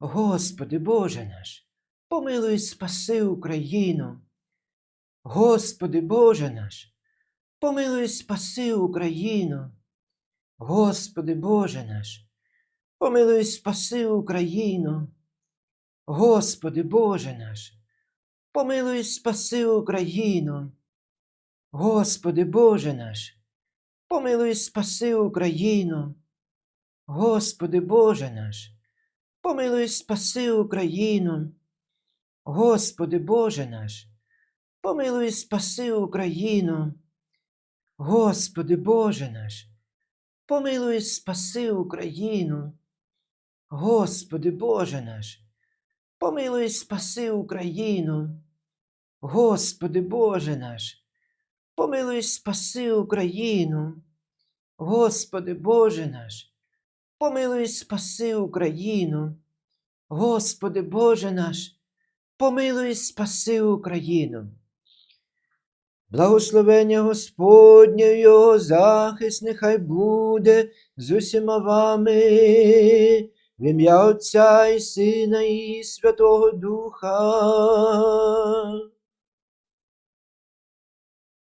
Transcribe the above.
Господи Боже наш, помилуй спаси Україну. Господи Боже наш, помилуй спаси Україну. Господи Боже наш, помилуй спаси Україну. Господи Боже наш, помилуй спаси Україну. Господи Боже наш, помилуй спаси Україну. Господи Боже наш, помилуй спаси Україну. Господи Боже наш, помилуй спаси Україну. Господи Боже наш, помилуй спаси Україну. Господи Боже наш, помилуй спаси Україну. Господи Боже наш, помилуй спаси Україну. Господи Боже наш, помилуй спаси Україну. Господи Боже наш, помилуй спаси Україну. Благословення Господнє, Його захист нехай буде з усіма вами, в ім'я Отця і Сина і Святого Духа.